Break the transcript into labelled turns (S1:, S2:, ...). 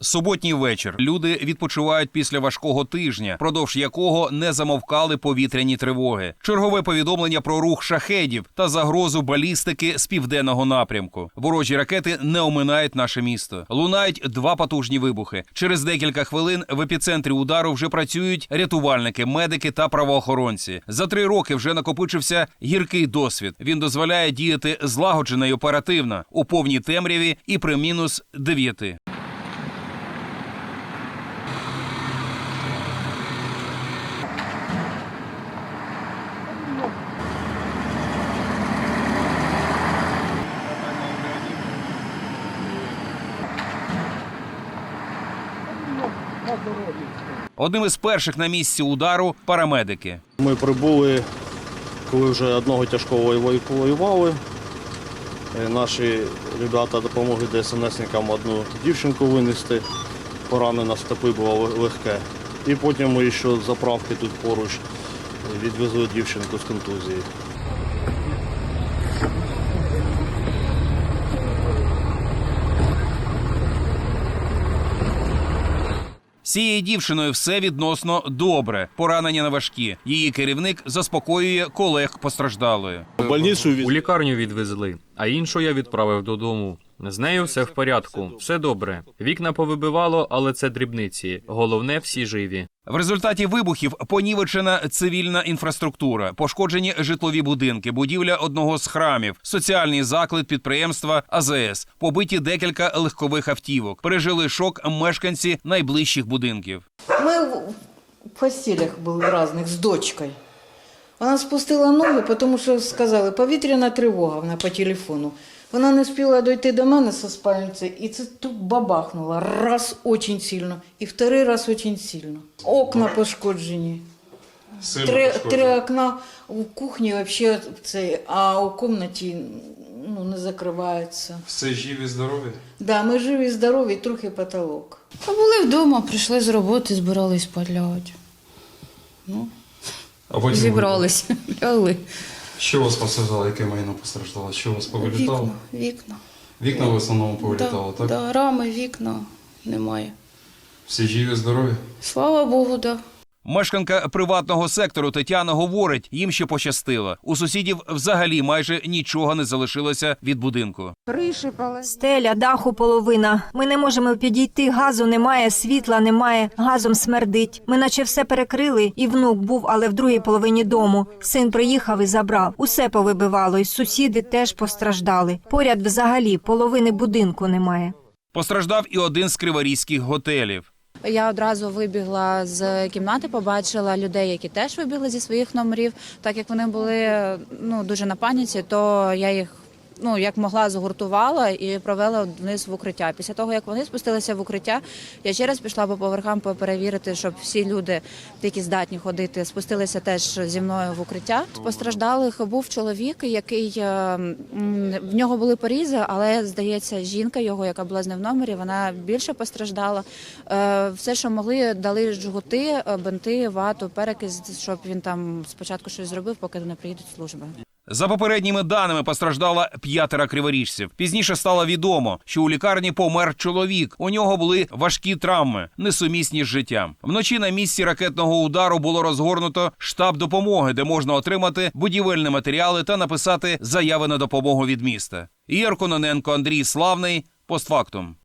S1: Суботній вечір люди відпочивають після важкого тижня, продовж якого не замовкали повітряні тривоги. Чергове повідомлення про рух шахедів та загрозу балістики з південного напрямку. Ворожі ракети не оминають наше місто. Лунають два потужні вибухи. Через декілька хвилин в епіцентрі удару вже працюють рятувальники, медики та правоохоронці. За три роки вже накопичився гіркий досвід. Він дозволяє діяти злагоджено й оперативно у повній темряві і при мінус дев'яти. Одним із перших на місці удару парамедики.
S2: Ми прибули, коли вже одного тяжкого евакуювали. Е, Наші ребята допомогли ДСНСникам одну дівчинку винести. Поранена стопи було легке. І потім ми ще заправки тут поруч відвезли дівчинку з контузією.
S1: З цією дівчиною все відносно добре. Поранення не важкі. Її керівник заспокоює колег постраждалої.
S3: У лікарню відвезли, а іншу я відправив додому. З нею все в порядку, все добре. Вікна повибивало, але це дрібниці. Головне, всі живі.
S1: В результаті вибухів понівечена цивільна інфраструктура, пошкоджені житлові будинки, будівля одного з храмів, соціальний заклад підприємства АЗС, побиті декілька легкових автівок. Пережили шок мешканці найближчих будинків.
S4: Мы в постелях были разных с дочкой. Вона спустила ноги, тому що сказали, повітряна тривога вона по телефону. Вона не встигла дойти до мене зі спальниці, і це тут бабахнуло. Раз очень сильно, і второй раз очень сильно. Окна пошкоджені. Три, три окна у кухні вообще це, а у кімнаті ну, не закриваються.
S5: Все живі, здорові?
S4: Да, ми живі, здорові, трохи потолок.
S6: Та були вдома, прийшли з роботи, збирались спати лягати. Ну,
S5: А потім
S6: зібрались, лягли.
S5: Що у вас постраждало, яке майно постраждало? Що у вас повилітало?
S6: Вікна, вікна.
S5: Вікна в основному повилітало,
S6: да,
S5: так?
S6: Да, рами, вікна немає.
S5: Всі живі, здорові?
S6: Слава Богу, да.
S1: Мешканка приватного сектору Тетяна говорить, їм ще пощастило. У сусідів взагалі майже нічого не залишилося від будинку.
S7: Стеля, даху половина. Ми не можемо підійти, газу немає, світла немає, газом смердить. Ми наче все перекрили, і внук був, але в другій половині дому. Син приїхав і забрав. Усе повибивало, і сусіди теж постраждали. Поряд взагалі половини будинку немає.
S1: Постраждав і один з криворізьких готелів.
S8: Я одразу вибігла з кімнати, побачила людей, які теж вибігли зі своїх номерів. Так як вони були ну дуже на паніці, то я їх. Ну, як могла, згуртувала і провела вниз в укриття. Після того, як вони спустилися в укриття, я ще раз пішла по поверхам перевірити, щоб всі люди, які здатні ходити, спустилися теж зі мною в укриття. Постраждалих був чоловік, який е, в нього були порізи, але здається, жінка його, яка була з ним в номері, вона більше постраждала. Е, Все, що могли, дали жгути, е, бинти, вату, перекис, щоб він там спочатку щось зробив, поки не приїдуть служби.
S1: За попередніми даними постраждало п'ятеро криворіжців. Пізніше стало відомо, що у лікарні помер чоловік. У нього були важкі травми, несумісні з життям. Вночі на місці ракетного удару було розгорнуто штаб допомоги, де можна отримати будівельні матеріали та написати заяви на допомогу від міста. Ігор Кононенко, Андрій Славний. Постфактум.